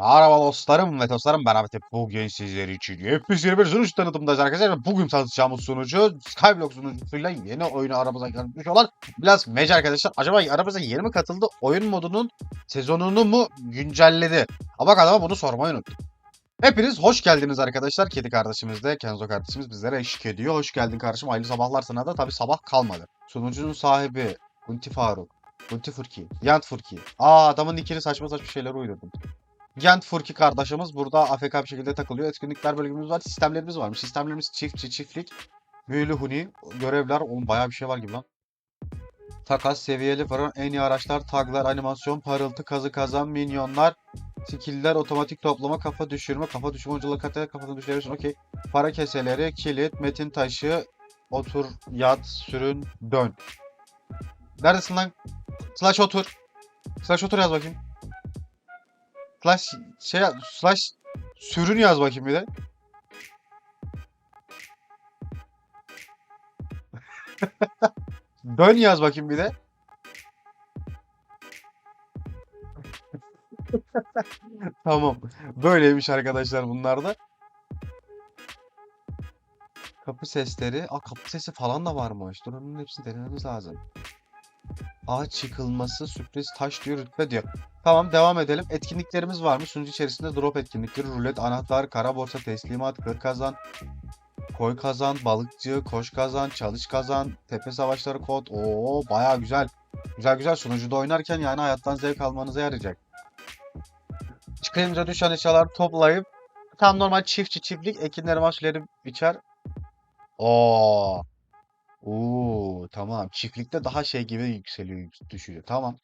Merhaba dostlarım ve dostlarım ben Ahmet. Bugün sizler için yepyeni bir sunucu tanıtımdayız arkadaşlar. Bugün tanıtacağımız sunucu Skyblock sunucusuyla yeni oyunu aramıza gelmiş olan biraz Mece arkadaşlar. Acaba aramıza yeni mi katıldı? Oyun modunun sezonunu mu güncelledi? Ama galiba bunu sormayı unuttum. Hepiniz hoş geldiniz arkadaşlar. Kedi kardeşimiz de Kenzo kardeşimiz bizlere eşlik ediyor. Hoş geldin kardeşim. Hayırlı sabahlar sana da. Tabi sabah kalmadı. Sunucunun sahibi Gunti Faruk. Gunti Furki. Yant Furki. Aa adamın ikili saçma saçma şeyler uydurdum. Gent Furki kardeşimiz burada AFK bir şekilde takılıyor. Etkinlikler bölümümüz var. Sistemlerimiz varmış. Sistemlerimiz çiftçi, çiftlik, büyülü huni, görevler. Oğlum bayağı bir şey var gibi lan. Takas, seviyeli fırın, en iyi araçlar, taglar, animasyon, parıltı, kazı kazan, minyonlar, skill'ler, otomatik toplama, kafa düşürme, kafa düşürme, oyunculuk katı, kafadan düşürebilirsin. Okey. Para keseleri, kilit, metin taşı, otur, yat, sürün, dön. Neredesin lan? Slash otur. Slash otur yaz bakayım. Slash şey slash sürün yaz bakayım bir de. Dön yaz bakayım bir de. tamam. Böyleymiş arkadaşlar bunlar da. Kapı sesleri. Aa kapı sesi falan da varmış. Dur onun hepsini denememiz lazım. Ağaç yıkılması, sürpriz, taş diyor, rütbe diyor. Tamam devam edelim. Etkinliklerimiz varmış. Sunucu içerisinde drop etkinlikleri, rulet, anahtar, kara borsa, teslimat, kır kazan, koy kazan, balıkçı, koş kazan, çalış kazan, tepe savaşları kod. Oo baya güzel. Güzel güzel sunucuda oynarken yani hayattan zevk almanıza yarayacak. Çıkınca düşen eşyaları toplayıp tam normal çiftçi çiftlik ekinleri mahsulleri biçer. Oo. Oo tamam. Çiftlikte daha şey gibi yükseliyor, yük- düşüyor. Tamam.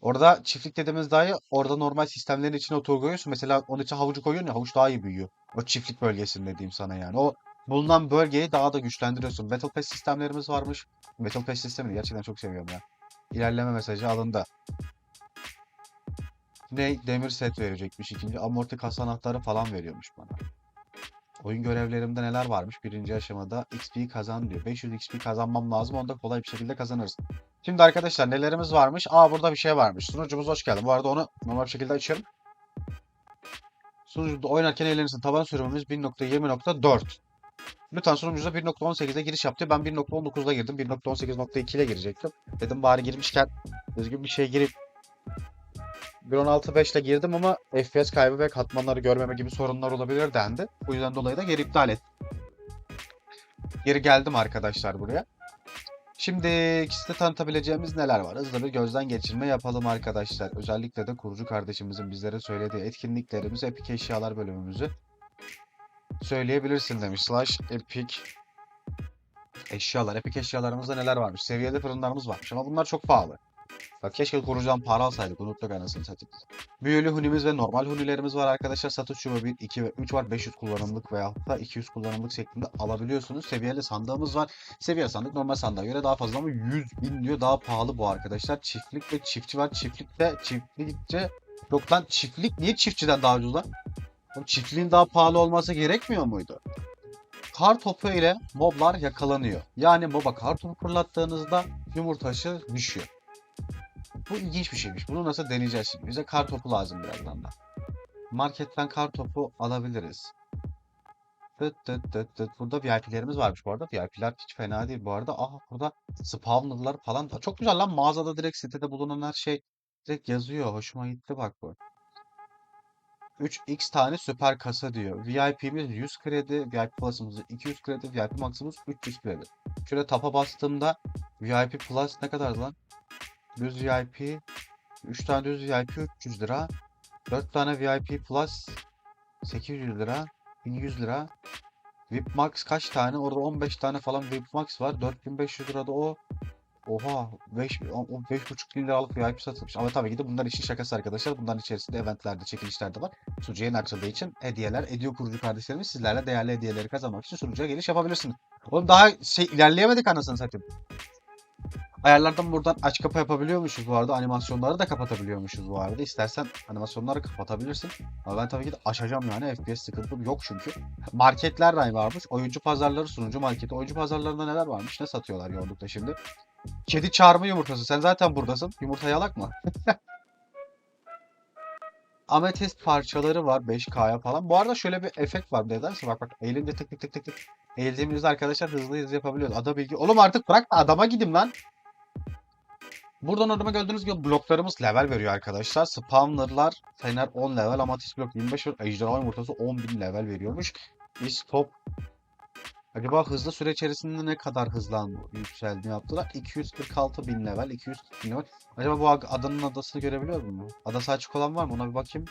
Orada çiftlik dediğimiz dahi orada normal sistemlerin içine otur koyuyorsun. Mesela onun için havucu koyuyorsun ya havuç daha iyi büyüyor. O çiftlik bölgesinde diyeyim sana yani. O bulunan bölgeyi daha da güçlendiriyorsun. Battle Pass sistemlerimiz varmış. Battle Pass sistemini gerçekten çok seviyorum ya. İlerleme mesajı alındı. Ne? Demir set verecekmiş ikinci. Amorti kasa anahtarı falan veriyormuş bana. Oyun görevlerimde neler varmış? Birinci aşamada XP kazan diyor. 500 XP kazanmam lazım. Onu da kolay bir şekilde kazanırız. Şimdi arkadaşlar nelerimiz varmış? Aa burada bir şey varmış. Sunucumuz hoş geldin. Bu arada onu normal bir şekilde açıyorum. Sunucuda oynarken eğlenirsin. Taban sürümümüz 1.20.4. Lütfen sunucuda 1.18'de giriş yaptı. Ben 1.19'da girdim. 1.18.2 ile girecektim. Dedim bari girmişken düzgün bir şey girip 1.16.5 ile girdim ama FPS kaybı ve katmanları görmeme gibi sorunlar olabilir dendi. Bu yüzden dolayı da geri iptal ettim. Geri geldim arkadaşlar buraya. Şimdi ikisi de tanıtabileceğimiz neler var? Hızlı bir gözden geçirme yapalım arkadaşlar. Özellikle de kurucu kardeşimizin bizlere söylediği etkinliklerimiz, Epic eşyalar bölümümüzü söyleyebilirsin demiş. Slash Epic eşyalar. Epic eşyalarımızda neler varmış? Seviyeli fırınlarımız varmış ama bunlar çok pahalı. Bak keşke kurucudan para alsaydık. Unuttuk anasını satayım. Büyülü hunimiz ve normal hunilerimiz var arkadaşlar. Satış şubu 1, 2 ve 3 var. 500 kullanımlık veya da 200 kullanımlık şeklinde alabiliyorsunuz. Seviyeli sandığımız var. Seviye sandık normal sandığa göre daha fazla ama 100 bin diyor daha pahalı bu arkadaşlar. Çiftlik ve çiftçi var. Çiftlik de çiftlikçe yok lan çiftlik niye çiftçiden daha ucuz lan? Çiftliğin daha pahalı olması gerekmiyor muydu? Kar topu ile moblar yakalanıyor. Yani moba kar topu fırlattığınızda yumurtaşı düşüyor. Bu ilginç bir şeymiş. Bunu nasıl deneyeceğiz şimdi? Bize kar topu lazım birazdan da. Marketten kar topu alabiliriz. Tıt tıt tıt tıt. Burada VIP'lerimiz varmış bu arada. VIP'ler hiç fena değil bu arada. Aha burada spawner'lar falan. Çok güzel lan. Mağazada direkt sitede bulunan her şey direkt yazıyor. Hoşuma gitti bak bu. 3x tane süper kasa diyor. VIP'miz 100 kredi, VIP Plus'ımız 200 kredi, VIP Max'ımız 300 kredi. Şöyle tapa bastığımda VIP Plus ne kadar lan? Düz VIP 3 tane düz VIP 300 lira. 4 tane VIP Plus 800 lira. 1100 lira. VIP Max kaç tane? Orada 15 tane falan VIP Max var. 4500 lirada o. Oha 5 5,5 bin liralık VIP satılmış. Ama tabii ki de bunlar işin şakası arkadaşlar. Bunların içerisinde eventlerde, çekilişler de var. Sunucuya yeni açıldığı için hediyeler ediyor kurucu kardeşlerimiz. Sizlerle değerli hediyeleri kazanmak için sunucuya geliş yapabilirsiniz. Oğlum daha şey ilerleyemedik anasını satayım. Ayarlardan buradan aç kapa yapabiliyormuşuz bu arada. Animasyonları da kapatabiliyormuşuz bu arada. İstersen animasyonları kapatabilirsin. Ama ben tabii ki de açacağım yani. FPS sıkıntım yok çünkü. Marketler de varmış. Oyuncu pazarları, sunucu marketi. Oyuncu pazarlarında neler varmış? Ne satıyorlar yoğunlukla şimdi? Kedi çağırma yumurtası. Sen zaten buradasın. Yumurta yalak mı? ametist parçaları var 5K'ya falan. Bu arada şöyle bir efekt var nedense bak bak eğilince tık tık tık tık tık. Eğildiğimizde arkadaşlar hızlı hızlı yapabiliyoruz. Ada bilgi. Oğlum artık bırak da adama gideyim lan. Buradan adama gördüğünüz gibi bloklarımız level veriyor arkadaşlar. Spawnerlar Fener 10 level, Amatist blok 25 ve Ejderha yumurtası 10.000 level veriyormuş. Biz top Acaba hızlı süre içerisinde ne kadar hızlan yükseldiğini yaptılar. 246 bin level, 240 bin level. Acaba bu ad- adanın adasını görebiliyor mu? Adası açık olan var mı? Ona bir bakayım.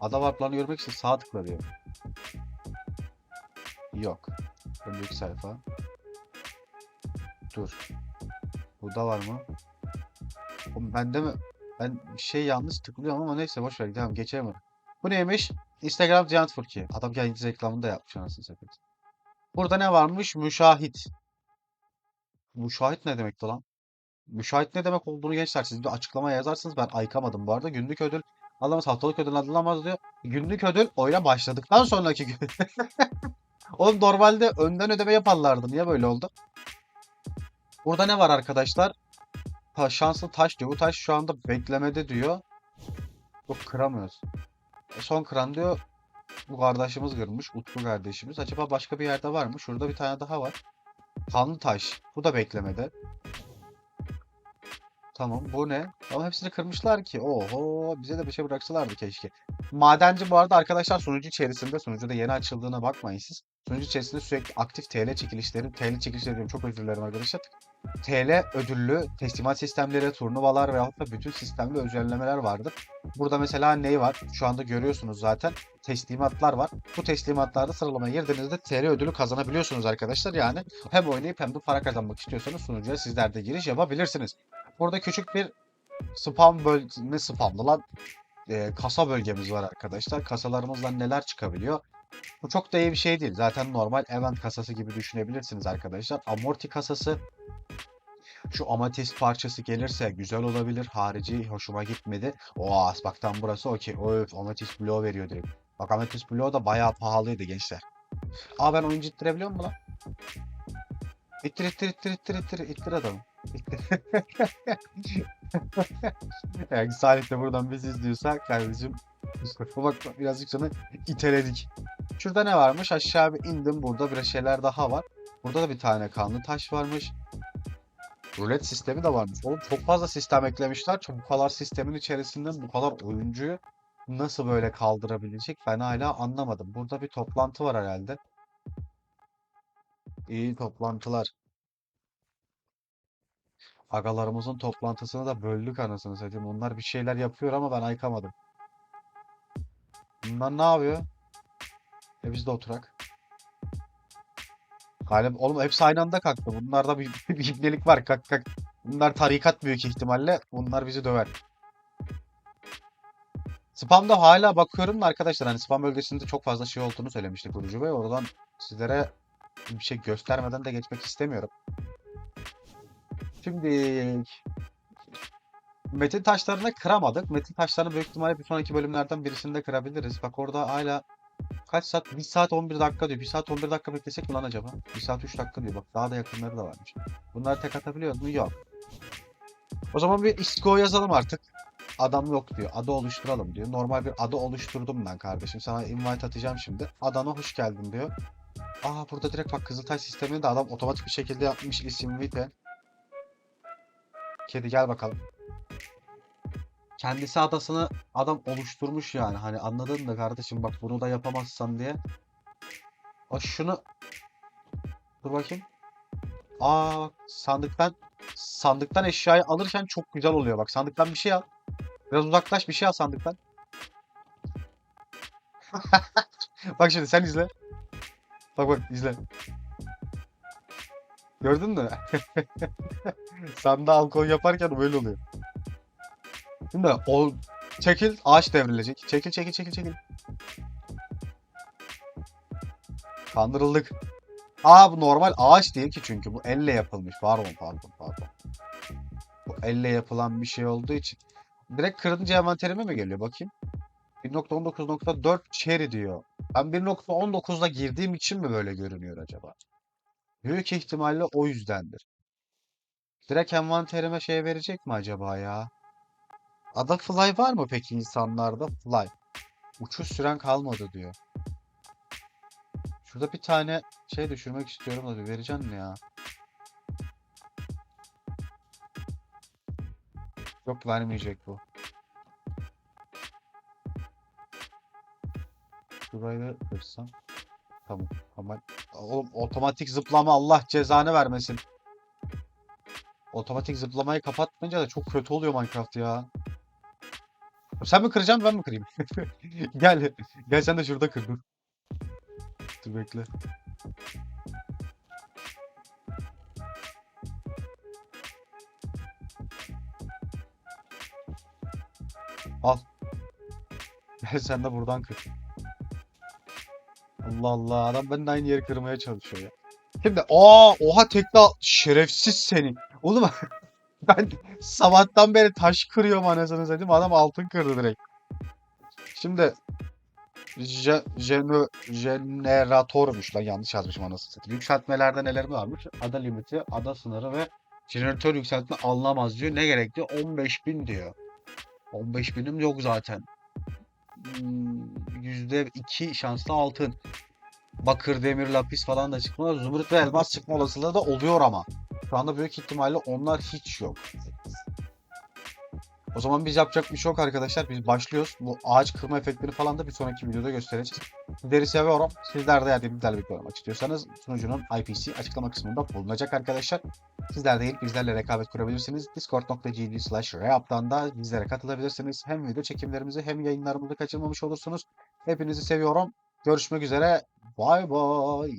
Ada warplarını görmek için sağ tıkla diyor. Yok. Önceki sayfa. Dur. Burada var mı? Oğlum bende mi? Ben şey yanlış tıklıyorum ama neyse boş ver. Tamam geçelim. Bu neymiş? Instagram Giant Furki. Adam kendisi reklamını da yapmış anasını satayım. Burada ne varmış? Müşahit. Müşahit ne demekti lan? Müşahit ne demek olduğunu gençler siz bir açıklama yazarsınız. Ben ayıkamadım bu arada. Günlük ödül alamaz, haftalık ödül alamaz diyor. Günlük ödül oyuna başladıktan sonraki gün. Oğlum normalde önden ödeme yaparlardı. Niye böyle oldu? Burada ne var arkadaşlar? Ta, şanslı taş diyor. Bu taş şu anda beklemede diyor. Yok kıramıyoruz. E, Son kıran diyor. Bu kardeşimiz kırmış. Utku kardeşimiz. Acaba başka bir yerde var mı? Şurada bir tane daha var. Kanlı taş. Bu da beklemede. Tamam bu ne? Ama hepsini kırmışlar ki. Oho bize de bir şey bıraksalardı keşke. Madenci bu arada arkadaşlar sunucu içerisinde sunucuda yeni açıldığına bakmayın siz. Sunucu içerisinde sürekli aktif TL çekilişleri, TL çekilişleri diyorum çok özür dilerim arkadaşlar. TL ödüllü teslimat sistemleri, turnuvalar veyahut da bütün sistemli özellemeler vardır. Burada mesela ne var? Şu anda görüyorsunuz zaten. Teslimatlar var. Bu teslimatlarda sıralamaya girdiğinizde TL ödülü kazanabiliyorsunuz arkadaşlar. Yani hem oynayıp hem de para kazanmak istiyorsanız sunucuya sizler de giriş yapabilirsiniz. Burada küçük bir spam böl ne spamlı lan Ee, kasa bölgemiz var arkadaşlar. Kasalarımızdan neler çıkabiliyor? Bu çok da iyi bir şey değil. Zaten normal event kasası gibi düşünebilirsiniz arkadaşlar. Amorti kasası şu ametist parçası gelirse güzel olabilir. Harici hoşuma gitmedi. O bak tam burası okey. Öf ametist bloğu veriyor direkt. Bak ametist bloğu da bayağı pahalıydı gençler. Aa ben oyuncu ittirebiliyor muyum lan? İttir ittir ittir ittir ittir ittir adamı. Yani Salih de buradan bizi izliyorsa kardeşim bak bak birazcık sana iteledik. Şurada ne varmış? Aşağı bir indim. Burada bir şeyler daha var. Burada da bir tane kanlı taş varmış. Rulet sistemi de varmış. Oğlum çok fazla sistem eklemişler. Bu kadar sistemin içerisinden bu kadar oyuncuyu nasıl böyle kaldırabilecek ben hala anlamadım. Burada bir toplantı var herhalde. İyi toplantılar. Agalarımızın toplantısını da böldük anasını satayım. Onlar bir şeyler yapıyor ama ben ayıkamadım. Bunlar ne yapıyor? E biz de oturak. Galiba oğlum hepsi aynı anda kalktı. Bunlarda bir, bir ibnelik var. Kalk kalk. Bunlar tarikat büyük ihtimalle. Bunlar bizi döver. Spam'da hala bakıyorum da arkadaşlar hani spam bölgesinde çok fazla şey olduğunu söylemişti kurucu bey. Oradan sizlere bir şey göstermeden de geçmek istemiyorum. Şimdi metin taşlarını kıramadık. Metin taşlarını büyük ihtimalle bir sonraki bölümlerden birisinde kırabiliriz. Bak orada hala kaç saat? 1 saat 11 dakika diyor. 1 saat 11 dakika beklesek mi lan acaba? 1 saat 3 dakika diyor. Bak daha da yakınları da varmış. Bunları tek atabiliyoruz mu? Yok. O zaman bir isko yazalım artık. Adam yok diyor. Adı oluşturalım diyor. Normal bir adı oluşturdum ben kardeşim. Sana invite atacağım şimdi. Adana hoş geldin diyor. Aa burada direkt bak Kızıltay sistemini de adam otomatik bir şekilde yapmış isim Vite. Kedi gel bakalım. Kendisi adasını adam oluşturmuş yani. Hani anladın da kardeşim bak bunu da yapamazsan diye. Aa şunu Dur bakayım. Aa sandıktan sandıktan eşyayı alırken çok güzel oluyor bak. Sandıktan bir şey al. Biraz uzaklaş bir şey al sandıktan. Bak şimdi sen izle. Bak bak izle. Gördün mü? Sandığa alkol yaparken böyle oluyor. Şimdi o çekil ağaç devrilecek. Çekil çekil çekil çekil. Kandırıldık. Aa bu normal ağaç değil ki çünkü bu elle yapılmış. Pardon pardon pardon. Bu elle yapılan bir şey olduğu için. Direkt kırınca envanterime mi geliyor bakayım. 1.19.4 cherry diyor. Ben 1.19'da girdiğim için mi böyle görünüyor acaba? Büyük ihtimalle o yüzdendir. Direkt envanterime şey verecek mi acaba ya? Ada fly var mı peki insanlarda? Fly. Uçuş süren kalmadı diyor. Şurada bir tane şey düşürmek istiyorum da diyor. Mi ya? Yok vermeyecek bu. Şurayı da kırsam. Tamam. Ama oğlum otomatik zıplama Allah cezanı vermesin. Otomatik zıplamayı kapatmayınca da çok kötü oluyor Minecraft ya. Sen mi kıracaksın ben mi kırayım? Gel. Gel sen de şurada kır dur. Dur bekle. Al. Gel sen de buradan kır. Allah Allah adam benim aynı yeri kırmaya çalışıyor ya. Şimdi aa oha tekne şerefsiz seni. Oğlum ben sabahtan beri taş kırıyorum anasını satayım adam altın kırdı direkt. Şimdi je, jeno, jeneratörmüş lan yanlış yazmışım anasını satayım. Yükseltmelerde neler varmış? Ada limiti, ada sınırı ve jeneratör yükseltme alınamaz diyor. Ne gerekli? 15.000 diyor. 15.000'im yok zaten. Hmm, %2 şanslı altın. Bakır, demir, lapis falan da çıkma. Zümrüt ve elmas çıkma olasılığı da oluyor ama. Şu anda büyük ihtimalle onlar hiç yok. O zaman biz yapacak bir şey yok arkadaşlar. Biz başlıyoruz. Bu ağaç kırma efektleri falan da bir sonraki videoda göstereceğiz. Sizleri seviyorum. Sizler de bizlerle birlikte olmak istiyorsanız sunucunun IP'si açıklama kısmında bulunacak arkadaşlar. Sizler de gelip bizlerle rekabet kurabilirsiniz. Discord.gg slash reap'tan da bizlere katılabilirsiniz. Hem video çekimlerimizi hem yayınlarımızı kaçırmamış olursunuz. Hepinizi seviyorum. Görüşmek üzere. Bay bay.